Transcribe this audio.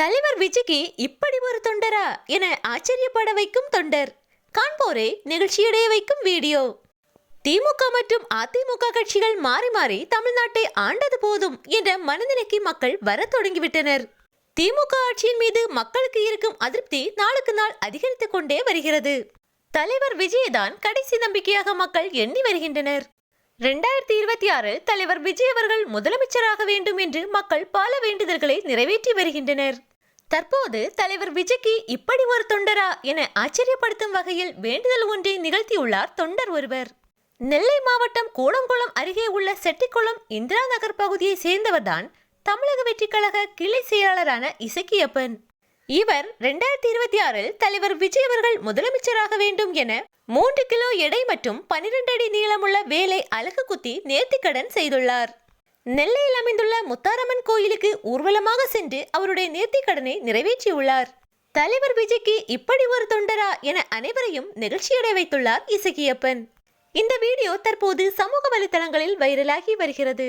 தலைவர் விஜய்க்கு இப்படி ஒரு தொண்டரா என ஆச்சரியப்பட வைக்கும் தொண்டர். காண்போரை நிகழ்ச்சியடைய வைக்கும் வீடியோ. திமுக மற்றும் அதிமுக கட்சிகள் மாறி மாறி தமிழ்நாட்டை ஆண்டது போதும் என்ற மனநிலைக்கு மக்கள் வரத் தொடங்கிவிட்டனர். திமுக ஆட்சியின் மீது மக்களுக்கு இருக்கும் அதிருப்தி நாளுக்கு நாள் அதிகரித்துக் கொண்டே வருகிறது. தலைவர் விஜயதான் கடைசி நம்பிக்கையாக மக்கள் எண்ணி வருகின்றனர். ரெண்டாயிரத்தி இருபத்தி ஆறில் தலைவர் விஜய் அவர்கள் முதலமைச்சராக வேண்டும் என்று மக்கள் பல வேண்டுதல்களை நிறைவேற்றி வருகின்றனர். தற்போது தலைவர் விஜய்க்கு இப்படி ஒரு தொண்டரா என ஆச்சரியப்படுத்தும் வகையில் வேண்டுதல் ஒன்றை நிகழ்த்தியுள்ளார் தொண்டர் ஒருவர். நெல்லை மாவட்டம் கூடங்குளம் அருகே உள்ள செட்டிக்குளம் இந்திரா நகர் பகுதியை சேர்ந்தவர்தான் தமிழக வெற்றிக்கழக கிளை செயலாளரான இசக்கியப்பன். இவர் ரெண்டாயிரத்தி இருபத்தி ஆறில் தலைவர் விஜய் அவர்கள் முதலமைச்சராக வேண்டும் என மூன்று கிலோ எடை மற்றும் பனிரெண்டு அடி நீளமுள்ள வேலை அழகு குத்தி நேர்த்திக்கடன் செய்துள்ளார். நெல்லையில் அமைந்துள்ள முத்தாரம்மன் கோயிலுக்கு ஊர்வலமாக சென்று அவருடைய நேர்த்திக்கடனை நிறைவேற்றியுள்ளார். தலைவர் விஜய்க்கு இப்படி ஒரு தொண்டரா என அனைவரையும் நெகிழ்ச்சியடை வைத்துள்ளார் இசகியப்பன் இந்த வீடியோ தற்போது சமூக வலைதளங்களில் வைரலாகி வருகிறது.